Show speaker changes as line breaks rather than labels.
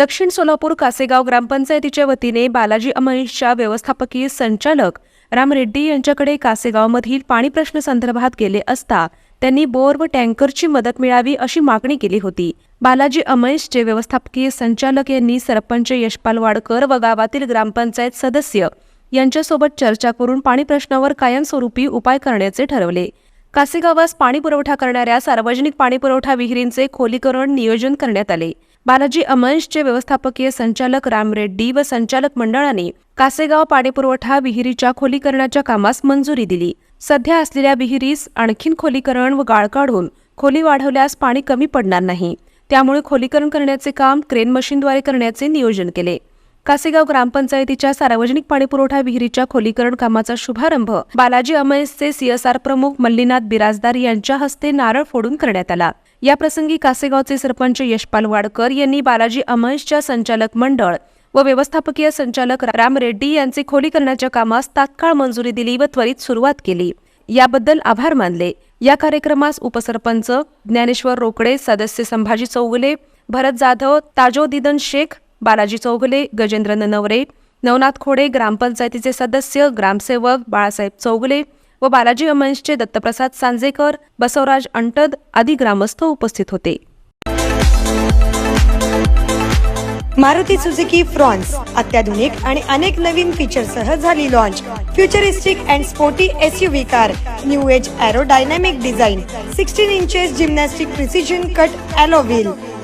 दक्षिण सोलापूर कासेगाव ग्रामपंचायतीच्या वतीने बालाजी अमहेशच्या व्यवस्थापकीय संचालक राम रेड्डी यांच्याकडे कासेगावमधील पाणी प्रश्न संदर्भात गेले असता त्यांनी बोर व टँकरची मदत मिळावी अशी मागणी केली होती. बालाजी अमहेशचे व्यवस्थापकीय संचालक यांनी सरपंच यशपाल वाडकर व गावातील ग्रामपंचायत सदस्य यांच्यासोबत चर्चा करून पाणी प्रश्नावर कायमस्वरूपी उपाय करण्याचे ठरवले. कासेगावास पाणी पुरवठा करणाऱ्या सार्वजनिक पाणी पुरवठा विहिरींचे खोलीकरण नियोजन करण्यात आले. बालाजी अमंशचे व्यवस्थापकीय संचालक राम रेड्डी व संचालक मंडळाने कासेगाव पाणीपुरवठा विहिरीच्या खोलीकरणाच्या कामास मंजुरी दिली. सध्या असलेल्या विहिरीस आणखीन खोलीकरण व गाळ काढून खोली वाढवल्यास पाणी कमी पडणार नाही. त्यामुळे खोलीकरण करण्याचे काम क्रेन मशीनद्वारे करण्याचे नियोजन केले. कासेगाव ग्रामपंचायतीच्या सार्वजनिक पाणीपुरवठा विहिरीच्या खोलीकरण कामाचा शुभारंभ बालाजी अमयसचे सीएसआर प्रमुख मल्लीनाथ बिराजदार यांच्या हस्ते नारळ फोडून करण्यात आला. याप्रसंगी कासेगावचे सरपंच यशपाल वाडकर यांनी बालाजी अमयसच्या संचालक मंडळ व व्यवस्थापकीय संचालक राम रेड्डी यांचे खोलीकरणाच्या कामास तात्काळ मंजुरी दिली व त्वरित सुरुवात केली. याबद्दल आभार मानले. या कार्यक्रमास उपसरपंच ज्ञानेश्वर रोकडे सदस्य संभाजी चौगुले भरत जाधव ताजोदिदन शेख बालाजी चौगुले गजेंद्र नवरे नवनाथ खोडे ग्रामपंचायतीचे सदस्य ग्रामसेवक बाळासाहेब चौगुले व बालाजी अमंशचे दत्तप्रसाद सांजेकर बसवराज अंटद आदी ग्रामस्थ उपस्थित होते.
मारुती सुझुकी फ्रॉन्स अत्याधुनिक आणि अनेक नवीन फीचरसह झाली launch futuristic and sporty S U V car new age aerodynamic design sixteen inches gymnastic precision cut alloy wheel